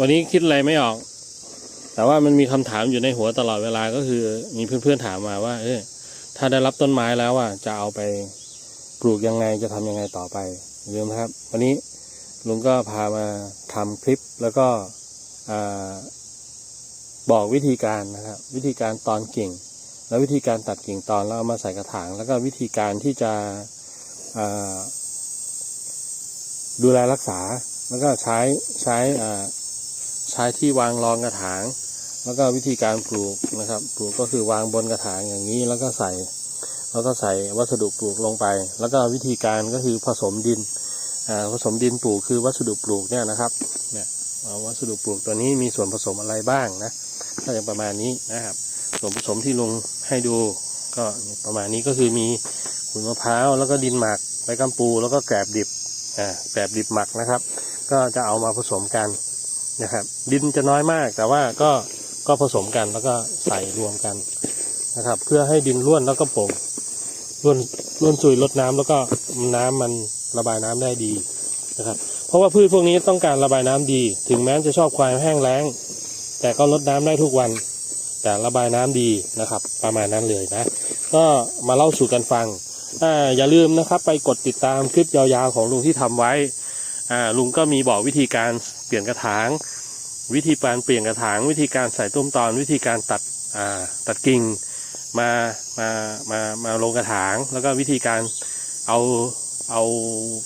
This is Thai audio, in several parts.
วันนี้คิดอะไรไม่ออก แต่ว่ามันมีคำถามอยู่ในหัวตลอดเวลาก็คือ มีเพื่อนๆถามมาว่า เออถ้าได้รับต้นไม้แล้วอะจะเอาไปปลูกยังไงจะทำยังไงต่อไปอย่าลืมนะครับ วันนี้ลุงก็พามาทำคลิปแล้วก็อบอกวิธีการนะครับ วิธีการตอนกิ่ง แล้ววิธีการตัดกิ่งตอนแล้วเอามาใส่กระถาง แล้วก็วิธีการที่จะดูแลรักษา แล้วก็ใช้ใช้ ใช้ที่วางรองกระถาง แล้วก็วิธีการปลูกนะครับ ปลูกก็คือวางบนกระถางอย่างนี้แล้วก็ใส่ แล้วก็ใส่วัสดุปลูกลงไป แล้วก็วิธีการก็คือผสมดินอ่าผสมดินปลูกคือวัสดุปลูกเนี่ยนะครับเนี่ยเอาวัสดุปลูกตัวนี้มีส่วนผสมอะไรบ้างนะก็อย่างประมาณนี้นะครับส่วนผสมที่ลงให้ดูก็ประมาณนี้ก็คือมีขุนมะพร้าวแล้วก็ดินหมักใบกัมปูแล้วก็แกลบดิบอ่าแกลบดิบหมักนะครับ ก็จะเอามาผสมกัน นะครับ ดินจะน้อยมาก แต่ว่าก็ก็ผสมกันแล้วก็ใส่รวมกันนะครับ เพื่อให้ดินร่วนแล้วก็โป่งร่วนร่วนซุยลดน้ำแล้วก็น้ำมันระบายน้ำได้ดีนะครับ เพราะว่าพืชพวกนี้ต้องการระบายน้ำดี ถึงแม้จะชอบความแห้งแล้ง แต่ก็ลดน้ำได้ทุกวัน แต่ระบายน้ำดีนะครับ ประมาณนั้นเลยนะ ก็มาเล่าสู่กันฟังออย่าลืมนะครับ ไปกดติดตามคลิปยาวๆของลุงที่ทำไว้ ลุงก็มีบอกวิธีการเปลี่ยนกระถาง วิธีการเปลี่ยนกระถาง วิธีการใส่ต้มตอน วิธีการตัดตัดกิ่งมามามามาลงกระถาง แล้วก็วิธีการเอาเอา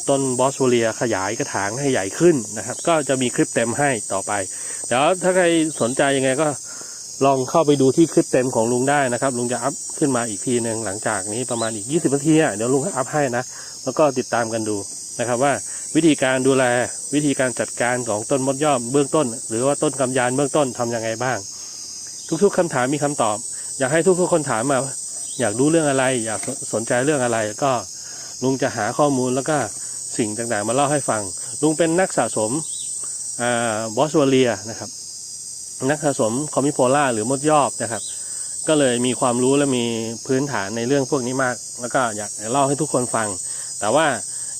ต้นบอสโวเลียขยายกระถางให้ใหญ่ขึ้นนะครับ ก็จะมีคลิปเต็มให้ต่อไปเดี๋ยวถ้าใครสนใจยังไงก็ลองเข้าไปดูที่คลิปเต็มของลุงได้นะครับ ลุงจะอัพขึ้นมาอีกทีหนึ่งหลังจากนี้ประมาณอีก 20นาทีเดี๋ยวลุงอัพให้นะ แล้วก็ติดตามกันดูนะครับว่า วิธีการดูแลวิธีการจัดการของต้นมดย่อมเบื้องต้น หรือว่าต้นกำยานเบื้องต้นทำยังไงบ้าง ทุก ๆคำถามมีคำตอบ อยากให้ทุกๆคนถามมาอยากรู้เรื่องอะไร อยากสนใจเรื่องอะไรก็ลุงจะหาข้อมูลแล้วก็สิ่งต่างๆ มาเล่าให้ฟัง ลุงเป็นนักสะสมบอสวเลียนะครับ นักสะสมคอมิโพล่าหรือมดยอบนะครับ ก็เลยมีความรู้และมีพื้นฐานในเรื่องพวกนี้มาก แล้วก็อยากเล่าให้ทุกคนฟัง แต่ว่า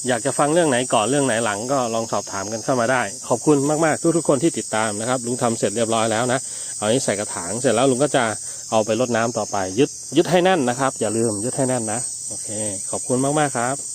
อยากจะฟังเรื่องไหนก่อนเรื่องไหนหลังก็ลองสอบถามกันเข้ามาได้ ขอบคุณมาก ๆ ทุก ๆ คนที่ติดตามนะครับ ลุงทำเสร็จเรียบร้อยแล้วนะ เอานี้ใส่กระถางเสร็จแล้วลุงก็จะเอาไปรดน้ำต่อไป ยึดยึดให้แน่นนะครับ อย่าลืมยึดให้แน่นนะ โอเค ขอบคุณมาก ๆ ครับ